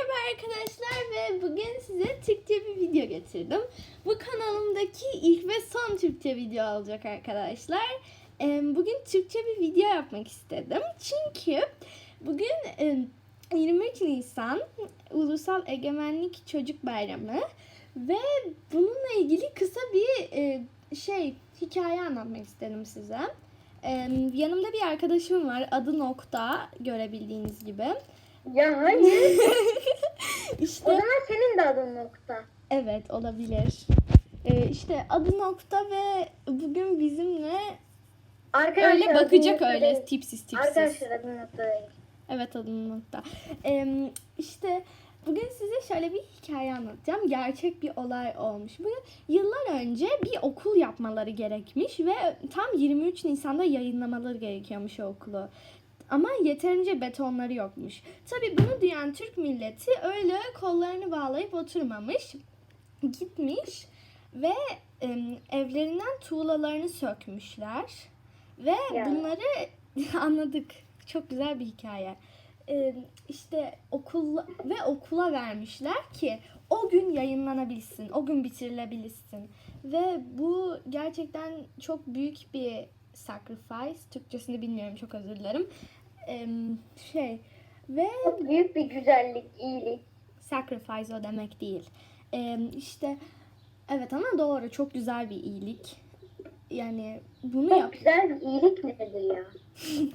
Merhaba arkadaşlar ve bugün size Türkçe bir video getirdim. Bu kanalımdaki ilk ve son Türkçe video olacak arkadaşlar. Bugün Türkçe bir video yapmak istedim. Çünkü bugün e, 23 Nisan Ulusal Egemenlik Çocuk Bayramı ve bununla ilgili kısa bir e, şey hikaye anlatmak istedim size. Yanımda bir arkadaşım var. Adı Nokta görebildiğiniz gibi. Ya hayır. o İşte zaman senin de adın nokta. evet olabilir. Ee, işte adı Nokta ve bugün bizimle Arkadaşlar öyle bakacak öyle değil. tipsiz tipsiz. Arkadaşlar adın nokta değil. Evet adım Nokta. Ee, işte bugün size şöyle bir hikaye anlatacağım. Gerçek bir olay olmuş. Bu yıllar önce bir okul yapmaları gerekmiş ve tam 23 Nisan'da yayınlamaları gerekiyormuş o okulu. Ama yeterince betonları yokmuş. Tabii bunu duyan Türk milleti öyle kollarını bağlayıp oturmamış. Gitmiş ve em, evlerinden tuğlalarını sökmüşler. Ve Ya. bunları anladık. Çok güzel bir hikaye. Em, işte okul ve okula vermişler ki o gün yayınlanabilsin, o gün bitirilebilsin. Ve bu gerçekten çok büyük bir sacrifice. Türkçesini bilmiyorum çok özür dilerim. Em, şey ve Çok büyük bir güzellik, iyilik. sacrifice o demek değil. Em, işte evet ama doğru çok güzel bir iyilik. Yani bunu Çok yap. güzel bir iyilik nedir ya?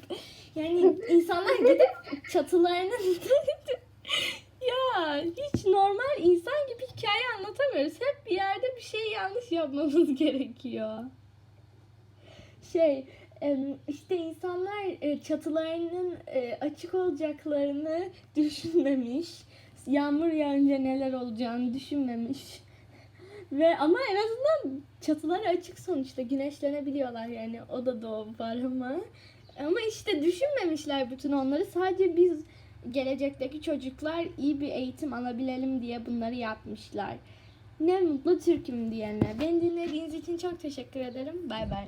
Yani insanlar gidip çatılarının ya hiç normal insan gibi hikaye anlatamıyoruz. Hep bir yerde bir şey yanlış yapmamız gerekiyor. Şey işte insanlar e, çatılarının e, açık olacaklarını düşünmemiş. Yağmur yağınca neler olacağını düşünmemiş. Ve ama en azından çatıları açık sonuçta güneşlenebiliyorlar yani o da doğu var ama. Ama işte düşünmemişler bütün onları. Sadece biz gelecekteki çocuklar iyi bir eğitim alabilelim diye bunları yapmışlar. Ne mutlu Türk'üm diyene. Beni dinlediğiniz için çok teşekkür ederim. Bay bay.